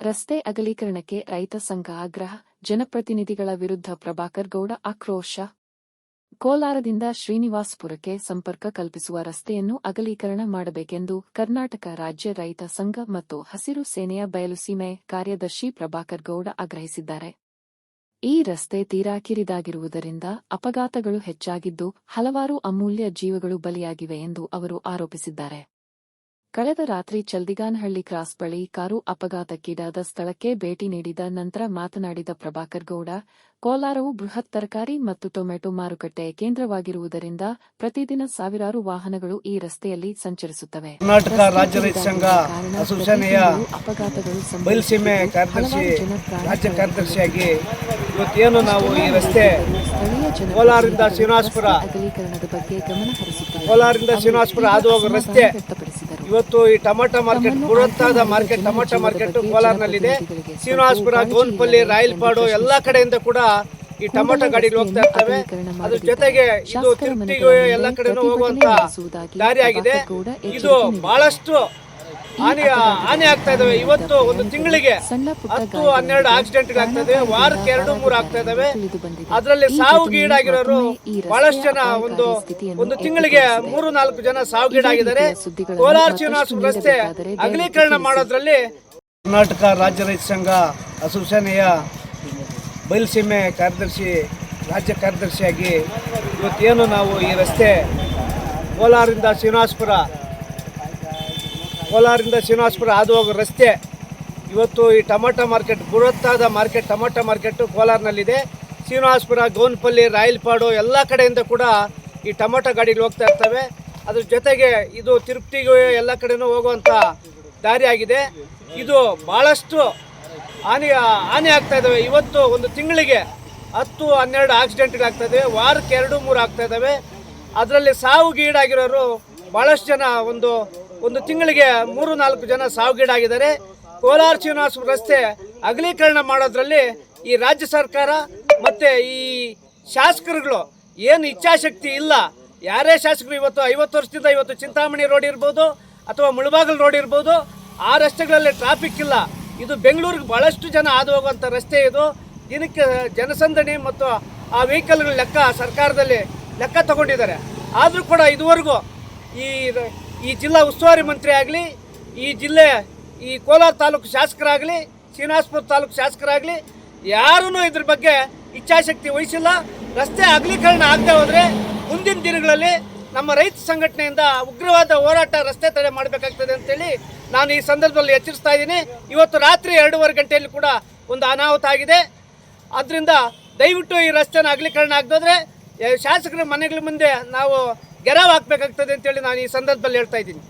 ರಸ್ತೆ ಅಗಲೀಕರಣಕ್ಕೆ ರೈತ ಸಂಘ ಆಗ್ರಹ, ಜನಪ್ರತಿನಿಧಿಗಳ ವಿರುದ್ಧ ಪ್ರಭಾಕರ್ ಗೌಡ ಆಕ್ರೋಶ. ಕೋಲಾರದಿಂದ ಶ್ರೀನಿವಾಸ್ಪುರಕ್ಕೆ ಸಂಪರ್ಕ ಕಲ್ಪಿಸುವ ರಸ್ತೆಯನ್ನು ಅಗಲೀಕರಣ ಮಾಡಬೇಕೆಂದು ಕರ್ನಾಟಕ ರಾಜ್ಯ ರೈತ ಸಂಘ ಮತ್ತು ಹಸಿರು ಸೇನೆಯ ಬಯಲುಸೀಮೆ ಕಾರ್ಯದರ್ಶಿ ಪ್ರಭಾಕರ್ ಗೌಡ ಆಗ್ರಹಿಸಿದ್ದಾರೆ. ಈ ರಸ್ತೆ ತೀರಾ ಕಿರಿದಾಗಿರುವುದರಿಂದ ಅಪಘಾತಗಳು ಹೆಚ್ಚಾಗಿದ್ದು ಹಲವಾರು ಅಮೂಲ್ಯ ಜೀವಗಳು ಬಲಿಯಾಗಿವೆ ಎಂದು ಅವರು ಆರೋಪಿಸಿದ್ದಾರೆ. ಕಳೆದ ರಾತ್ರಿ ಚಲ್ದಿಗಾನಹಳ್ಳಿ ಕ್ರಾಸ್ ಬಳಿ ಕಾರು ಅಪಘಾತಕ್ಕೀಡಾದ ಸ್ಥಳಕ್ಕೆ ಭೇಟಿ ನೀಡಿದ ನಂತರ ಮಾತನಾಡಿದ ಪ್ರಭಾಕರ್ ಗೌಡ ಕೋಲಾರವು ಬೃಹತ್ ತರಕಾರಿ ಮತ್ತು ಟೊಮೆಟೊ ಮಾರುಕಟ್ಟೆ ಕೇಂದ್ರವಾಗಿರುವುದರಿಂದ ಪ್ರತಿದಿನ ಸಾವಿರಾರು ವಾಹನಗಳು ಈ ರಸ್ತೆಯಲ್ಲಿ ಸಂಚರಿಸುತ್ತವೆ ಕರ್ನಾಟಕ ರಾಜ್ಯ ರೈತ ಸಂಘ ಅಸೋಸಿಯೇಷನ್ಯ ಅಪಘಾತಗಳು ಬಯಲುಸೀಮೆ ಕಾರ್ಯದರ್ಶಿ ರಾಜ್ಯ. ಕಾರ್ಯದರ್ಶಿಯಾಗಿ ಇವತ್ತೇನು ನಾವು ಈ ರಸ್ತೆ ಕೋಲಾರದಿಂದ ಶ್ರೀನಿವಾಸಪುರ ಅಗಲೀಕರಣದ ಬಗ್ಗೆ ಗಮನ ಹರಿಸುತ್ತಿದ್ದಾರೆ. ಕೋಲಾರದಿಂದ ಶ್ರೀನಿವಾಸಪುರ ಹಾದು ರಸ್ತೆ ವ್ಯಕ್ತಪಡಿಸಿದರು. ಇವತ್ತು ಈ ಟೊಮಾಟೊ ಮಾರ್ಕೆಟ್ ಪುರಂತಾದ ಬೃಹತ್ತಾದ ಮಾರ್ಕೆಟ್ ಟೊಮಾಟೊ ಮಾರ್ಕೆಟ್ ಕೋಲಾರ್ನಲ್ಲಿದೆ. ಶ್ರೀನಿವಾಸಪುರ ಗೋನ್ಪಲ್ಲಿ ರಾಯಲ್ಪಾಡು ಎಲ್ಲ ಕಡೆಯಿಂದ ಕೂಡ ಈ ಟೊಮಾಟೊ ಗಾಡಿಗಳು ಹೋಗ್ತಾ ಇರ್ತವೆ. ಅದ್ರ ಜೊತೆಗೆ ಇದು ತಿರುಪ್ತಿಗೂ ಎಲ್ಲ ಕಡೆನೂ ಹೋಗುವಂತ ದಾರಿ ದಾರಿಯಾಗಿದೆ. ಇದು ಬಹಳಷ್ಟು ಹಾನಿ ಹಾನಿ ಆಗ್ತಾ ಇದಾವೆ. ಇವತ್ತು ಒಂದು ತಿಂಗಳಿಗೆ ಹತ್ತು ಹನ್ನೆರಡು ಆಕ್ಸಿಡೆಂಟ್ ಆಗ್ತದೆ ವಾರಕ್ಕೆ ಎರಡು ಮೂರು ಆಗ್ತಾ ಇದಾವೆ. ಅದರಲ್ಲಿ ಸಾವು ಗೀಡಾಗಿರೋರು ಬಹಳಷ್ಟು ಜನ ಒಂದು ಒಂದು ತಿಂಗಳಿಗೆ. ಮೂರು ನಾಲ್ಕು ಜನ ಸಾವು ಗೀಡಾಗಿದ್ದಾರೆ. ಕೋಲಾರ ಶ್ರೀನಿವಾಸ ರಸ್ತೆ ಅಗಲೀಕರಣ ಮಾಡೋದ್ರಲ್ಲಿ ಕರ್ನಾಟಕ ರಾಜ್ಯ ರೈತ ಸಂಘ ಅಸೋಸಿಯೇಷನ್ಯ ಬಯಲುಸೀಮೆ ಕಾರ್ಯದರ್ಶಿ ರಾಜ್ಯ ಕಾರ್ಯದರ್ಶಿಯಾಗಿ ಇವತ್ತೇನು ನಾವು ಈ ರಸ್ತೆ ಕೋಲಾರದಿಂದ ಶ್ರೀನಿವಾಸಪುರ ಕೋಲಾರದಿಂದ ಶ್ರೀನಿವಾಸಪುರ ಹಾದು ಹೋಗೋ ರಸ್ತೆ. ಇವತ್ತು ಈ ಟೊಮಾಟೊ ಮಾರ್ಕೆಟ್, ಬೃಹತ್ತಾದ ಮಾರ್ಕೆಟ್, ಟೊಮಾಟೊ ಮಾರ್ಕೆಟ್ ಕೋಲಾರ್ನಲ್ಲಿದೆ. ಶ್ರೀನಿವಾಸಪುರ, ಗೌನ್ಪಲ್ಲಿ, ರಾಯಲ್ಪಾಡು ಎಲ್ಲ ಕಡೆಯಿಂದ ಕೂಡ ಈ ಟೊಮಾಟೊ ಗಾಡಿಗಳು ಹೋಗ್ತಾ ಇರ್ತವೆ. ಅದ್ರ ಜೊತೆಗೆ ಇದು ತಿರುಪ್ತಿಗೂ ಎಲ್ಲ ಕಡೆನೂ ಹೋಗುವಂಥ ದಾರಿಯಾಗಿದೆ ಇದು ಭಾಳಷ್ಟು ಹಾನಿ ಹಾನಿ ಆಗ್ತಾ ಇದ್ದಾವೆ ಇವತ್ತು ಒಂದು ತಿಂಗಳಿಗೆ ಹತ್ತು, ಹನ್ನೆರಡು ಆಕ್ಸಿಡೆಂಟ್ಗಳಾಗ್ತಾ ಇದ್ದಾವೆ ವಾರಕ್ಕೆ ಎರಡು, ಮೂರು ಆಗ್ತಾ ಇದ್ದಾವೆ ಅದರಲ್ಲಿ ಸಾವು ಗೀಡಾಗಿರೋರು ಭಾಳಷ್ಟು ಜನ ಒಂದು ಒಂದು ತಿಂಗಳಿಗೆ ಮೂರು ನಾಲ್ಕು ಜನ ಸಾವಿಗೀಡಾಗಿದ್ದಾರೆ. ಕೋಲಾರ ಶ್ರೀನಿವಾಸ ರಸ್ತೆ ಅಗಲೀಕರಣ ಮಾಡೋದ್ರಲ್ಲಿ ಈ ರಾಜ್ಯ ಸರ್ಕಾರ ಮತ್ತು ಈ ಶಾಸಕರುಗಳು ಏನು ಇಚ್ಛಾಶಕ್ತಿ ಇಲ್ಲ. ಯಾರೇ ಶಾಸಕರು ಇವತ್ತು ಐವತ್ತು ವರ್ಷದಿಂದ ಇವತ್ತು ಚಿಂತಾಮಣಿ ರೋಡ್ ಇರ್ಬೋದು ಅಥವಾ ಮುಳಬಾಗಲ್ ರೋಡ್ ಇರ್ಬೋದು, ಆ ರಸ್ತೆಗಳಲ್ಲಿ ಟ್ರಾಫಿಕ್ ಇಲ್ಲ. ಇದು ಬೆಂಗಳೂರಿಗೆ ಭಾಳಷ್ಟು ಜನ ಹಾದು ಹೋಗುವಂಥ ರಸ್ತೆ ಇದು. ದಿನಕ್ಕೆ ಜನಸಂದಣಿ ಮತ್ತು ಆ ವೆಹಿಕಲ್ಗಳ ಲೆಕ್ಕ ಸರ್ಕಾರದಲ್ಲಿ ಲೆಕ್ಕ ತಗೊಂಡಿದ್ದಾರೆ. ಆದರೂ ಕೂಡ ಇದುವರೆಗೂ ಈ ಈ ಜಿಲ್ಲಾ ಉಸ್ತುವಾರಿ ಮಂತ್ರಿ ಆಗಲಿ, ಈ ಜಿಲ್ಲೆ, ಈ ಕೋಲಾರ ತಾಲೂಕು ಶಾಸಕರಾಗಲಿ, ಶ್ರೀನಿವಾಸಪುರ ತಾಲೂಕು ಶಾಸಕರಾಗಲಿ ಯಾರೂ ಇದ್ರ ಬಗ್ಗೆ ಇಚ್ಛಾಶಕ್ತಿ ವಹಿಸಿಲ್ಲ. ರಸ್ತೆ ಅಗಲೀಕರಣ ಆಗದೆ ಹೋದರೆ ಮುಂದಿನ ದಿನಗಳಲ್ಲಿ ನಮ್ಮ ರೈತ ಸಂಘಟನೆಯಿಂದ ಉಗ್ರವಾದ ಹೋರಾಟ ರಸ್ತೆ ತಡೆ ಮಾಡಬೇಕಾಗ್ತದೆ ಅಂತೇಳಿ ನಾನು ಈ ಸಂದರ್ಭದಲ್ಲಿ ಎಚ್ಚರಿಸ್ತಾ ಇದ್ದೀನಿ. ಇವತ್ತು ರಾತ್ರಿ ಎರಡೂವರೆ ಗಂಟೆಯಲ್ಲಿ ಕೂಡ ಒಂದು ಅನಾಹುತ ಆಗಿದೆ. ಅದರಿಂದ ದಯವಿಟ್ಟು ಈ ರಸ್ತೆನ ಅಗಲೀಕರಣ ಆಗದೋದ್ರೆ ಶಾಸಕರ ಮನೆಗಳ ಮುಂದೆ ನಾವು ಗೆರವ್ ಹಾಕ್ಬೇಕಾಗ್ತದೆ ಅಂತೇಳಿ ನಾನು ಈ ಸಂದರ್ಭದಲ್ಲಿ ಹೇಳ್ತಾ ಇದ್ದೀನಿ.